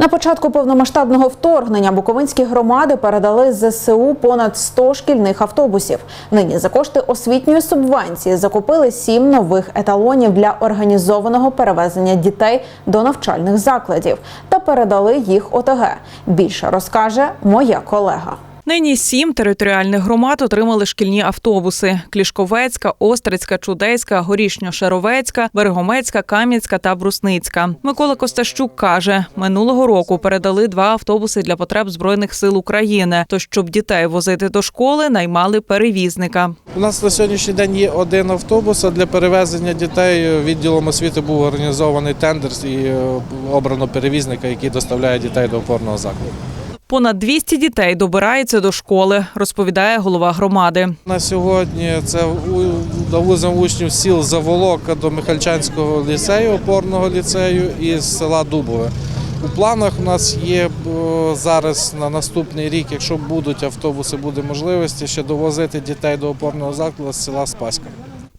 На початку повномасштабного вторгнення буковинські громади передали ЗСУ понад 100 шкільних автобусів. Нині за кошти освітньої субвенції закупили сім нових еталонів для організованого перевезення дітей до навчальних закладів та передали їх ОТГ. Більше розкаже моя колега. Нині сім територіальних громад отримали шкільні автобуси: Клішковецька, Острицька, Чудейська, Горішньо-Шаровецька, Берегомецька, Кам'янська та Брусницька. Микола Костащук каже, минулого року передали два автобуси для потреб збройних сил України. То щоб дітей возити до школи, наймали перевізника. У нас на сьогоднішній день є один автобус, для перевезення дітей відділом освіти був організований тендер і е, обрано перевізника, який доставляє дітей до опорного закладу. Понад 200 дітей добираються до школи, розповідає голова громади. На сьогодні це у- довозимо учнів сіл Заволока до Михальчанського ліцею, опорного ліцею і з села Дубове. У планах у нас є е, зараз на наступний рік, якщо будуть автобуси, буде можливості ще довозити дітей до опорного закладу з села Спаська.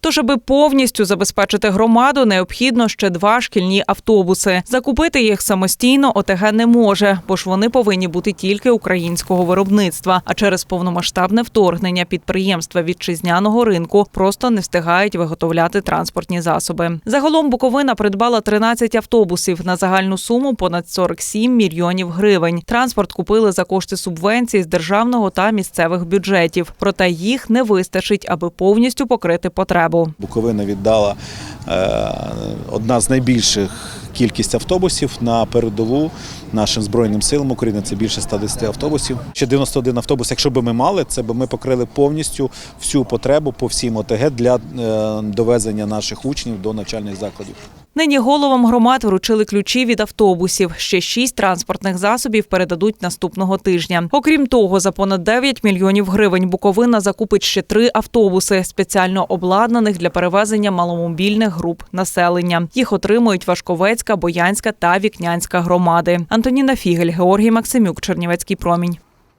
Тож, аби повністю забезпечити громаду, необхідно ще два шкільні автобуси. Закупити їх самостійно ОТГ не може, бо ж вони повинні бути тільки українського виробництва. А через повномасштабне вторгнення підприємства вітчизняного ринку просто не встигають виготовляти транспортні засоби. Загалом Буковина придбала 13 автобусів на загальну суму понад 47 мільйонів гривень. Транспорт купили за кошти субвенцій з державного та місцевих бюджетів. Проте їх не вистачить, аби повністю покрити потребу. Буковина віддала е, одна з найбільших кількість автобусів на передову нашим збройним силам України. Це більше 110 автобусів. Ще 91 автобус. Якщо б ми мали, це б ми покрили повністю всю потребу по всім ОТГ для е, довезення наших учнів до навчальних закладів. Нині головам громад вручили ключі від автобусів. Ще шість транспортних засобів передадуть наступного тижня. Окрім того, за понад 9 мільйонів гривень Буковина закупить ще три автобуси, спеціально обладнаних для перевезення маломобільних груп населення. Їх отримують Важковецька, Боянська та Вікнянська громади. Антоніна Фігель, Георгій Максимюк, Чернівецький промінь.